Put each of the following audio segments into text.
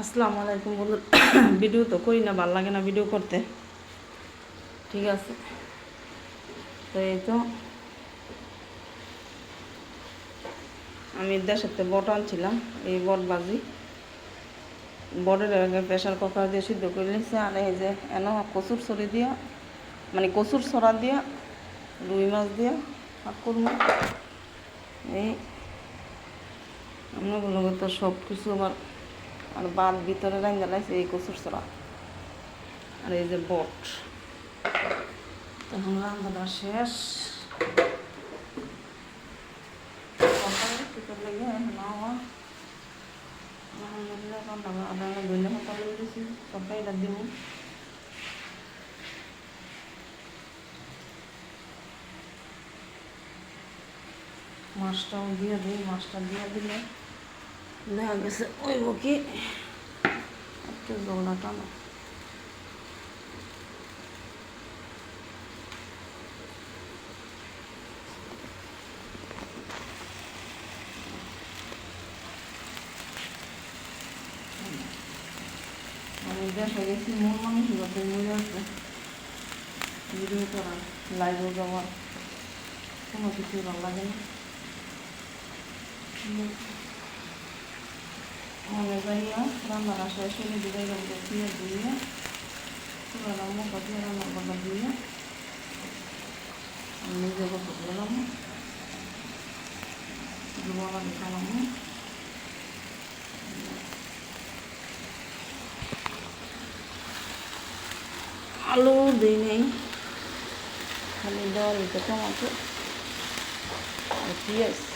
আসসালামু আলাইকুম বন্ধু ভিডিও তো করি না, ভালো লাগে না ভিডিও করতে। ঠিক আছে। তো এই তো আমি দেশের বট আনছিলাম, এই বট বাজি বটের প্রেশার কুকার দিয়ে সিদ্ধ করে নিয়েছে, আর এই যে এন কচুর ছড়ি দিয়া মানে কচুর ছড়া দিয়া, রুই মাছ দিয়া, আর করব এই আমরাগুলো তো সব কিছু আমার আর বাদ ভিতরে রাঙ্গা লাগছে এই কচুর ছড়া আর এই যে বট। তখন রান্নাটা শেষ। দিব মাছটাও দিয়ে দিই, মাছটা দিয়ে দিলে দেখা গেছে ওইব কি একটু জলটা টানো দেশে গেছি মন মানুষ যাতে মরে আছে ভিডিও করা লাইভে যাওয়ার কোনো কিছু ভালো লাগে না মনে যাইয়া রান্নার শেষ হলে দিদাই গাড়িতে দিয়ে দিয়ে পুরানো মুখা দিয়ে রান্নার বান্না দিয়ে আমি নিজে গোসল গেলাম দুবেলা খালাম আলু দিই নেই খালি ভিতরে টমাটো আর পেঁয়াজ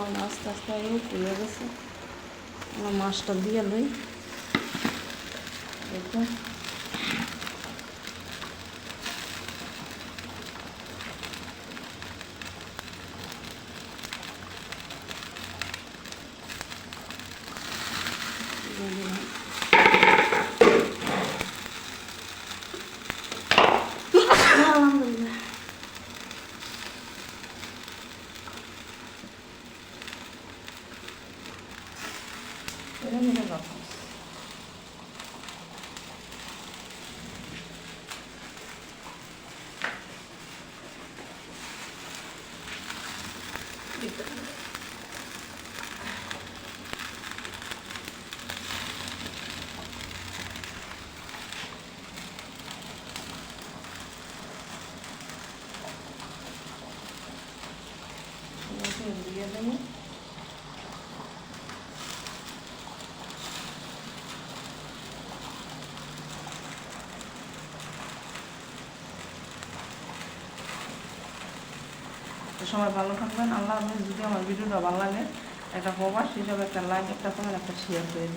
জল আস্তে আস্তে এই পুড়ে গেছে। আমার মাছটা দিয়ে লই। দেখুন Önemine bakmaz. Gracias. তো সবাই ভালো থাকবেন আল্লাহ হাফিজ যদি আমার ভিডিওটা ভালো লাগে, একটা প্রবাস হিসাবে একটা লাইক একটা কমেন্ট একটা শেয়ার করে।